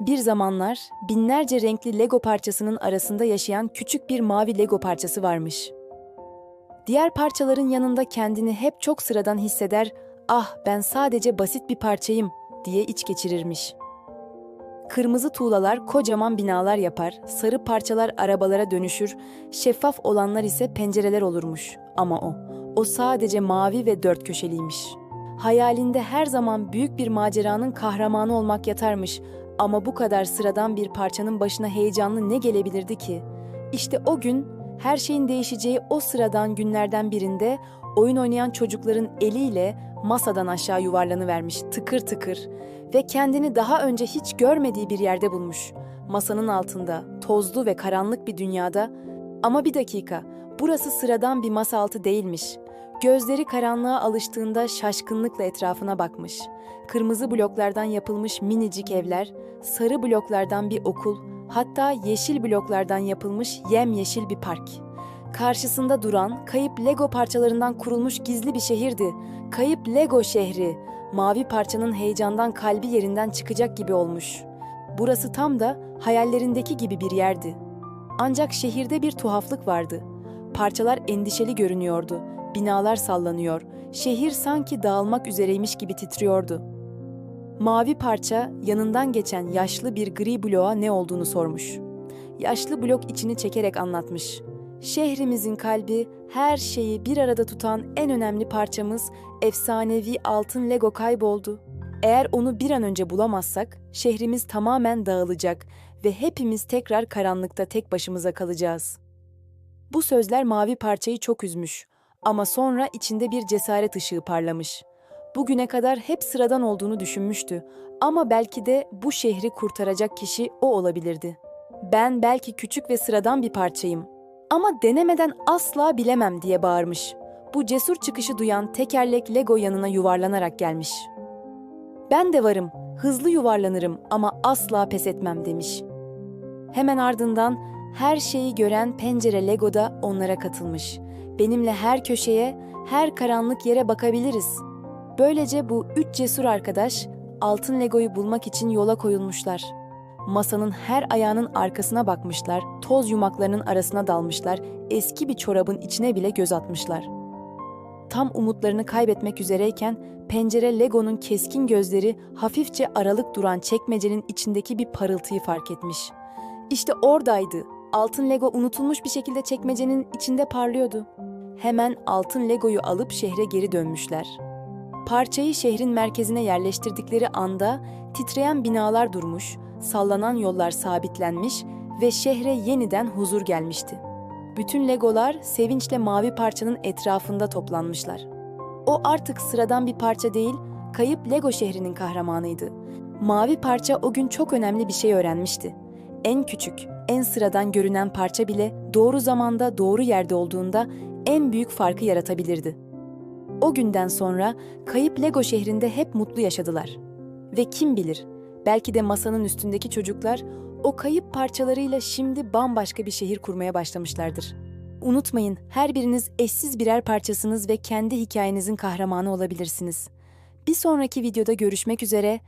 Bir zamanlar binlerce renkli Lego parçasının arasında yaşayan küçük bir mavi Lego parçası varmış. Diğer parçaların yanında kendini hep çok sıradan hisseder, ah ben sadece basit bir parçayım diye iç geçirirmiş. Kırmızı tuğlalar kocaman binalar yapar, sarı parçalar arabalara dönüşür, şeffaf olanlar ise pencereler olurmuş. Ama o, o sadece mavi ve dört köşeliymiş. Hayalinde her zaman büyük bir maceranın kahramanı olmak yatarmış ama bu kadar sıradan bir parçanın başına heyecanlı ne gelebilirdi ki? İşte o gün her şeyin değişeceği o sıradan günlerden birinde oyun oynayan çocukların eliyle masadan aşağı yuvarlanıvermiş tıkır tıkır ve kendini daha önce hiç görmediği bir yerde bulmuş. Masanın altında, tozlu ve karanlık bir dünyada ama bir dakika, burası sıradan bir masa altı değilmiş. Gözleri karanlığa alıştığında şaşkınlıkla etrafına bakmış. Kırmızı bloklardan yapılmış minicik evler, sarı bloklardan bir okul, hatta yeşil bloklardan yapılmış yemyeşil bir park. Karşısında duran, kayıp Lego parçalarından kurulmuş gizli bir şehirdi. Kayıp Lego şehri. Mavi parçanın heyecandan kalbi yerinden çıkacak gibi olmuş. Burası tam da hayallerindeki gibi bir yerdi. Ancak şehirde bir tuhaflık vardı. Parçalar endişeli görünüyordu. Binalar sallanıyor. Şehir sanki dağılmak üzereymiş gibi titriyordu. Mavi parça yanından geçen yaşlı bir gri bloğa ne olduğunu sormuş. Yaşlı blok içini çekerek anlatmış. Şehrimizin kalbi, her şeyi bir arada tutan en önemli parçamız efsanevi altın Lego kayboldu. Eğer onu bir an önce bulamazsak şehrimiz tamamen dağılacak ve hepimiz tekrar karanlıkta tek başımıza kalacağız. Bu sözler mavi parçayı çok üzmüş ama sonra içinde bir cesaret ışığı parlamış. Bugüne kadar hep sıradan olduğunu düşünmüştü ama belki de bu şehri kurtaracak kişi o olabilirdi. Ben belki küçük ve sıradan bir parçayım ama denemeden asla bilemem diye bağırmış. Bu cesur çıkışı duyan tekerlek Lego yanına yuvarlanarak gelmiş. Ben de varım, hızlı yuvarlanırım ama asla pes etmem demiş. Hemen ardından her şeyi gören pencere Lego da onlara katılmış. Benimle her köşeye, her karanlık yere bakabiliriz. Böylece bu üç cesur arkadaş altın Lego'yu bulmak için yola koyulmuşlar. Masanın her ayağının arkasına bakmışlar, toz yumaklarının arasına dalmışlar, eski bir çorabın içine bile göz atmışlar. Tam umutlarını kaybetmek üzereyken pencere Lego'nun keskin gözleri hafifçe aralık duran çekmecenin içindeki bir parıltıyı fark etmiş. İşte oradaydı. Altın Lego unutulmuş bir şekilde çekmecenin içinde parlıyordu. Hemen altın Lego'yu alıp şehre geri dönmüşler. Parçayı şehrin merkezine yerleştirdikleri anda titreyen binalar durmuş, sallanan yollar sabitlenmiş ve şehre yeniden huzur gelmişti. Bütün Legolar sevinçle mavi parçanın etrafında toplanmışlar. O artık sıradan bir parça değil, kayıp Lego şehrinin kahramanıydı. Mavi parça o gün çok önemli bir şey öğrenmişti. En küçük, en sıradan görünen parça bile doğru zamanda doğru yerde olduğunda en büyük farkı yaratabilirdi. O günden sonra kayıp Lego şehrinde hep mutlu yaşadılar. Ve kim bilir, belki de masanın üstündeki çocuklar o kayıp parçalarıyla şimdi bambaşka bir şehir kurmaya başlamışlardır. Unutmayın, her biriniz eşsiz birer parçasınız ve kendi hikayenizin kahramanı olabilirsiniz. Bir sonraki videoda görüşmek üzere,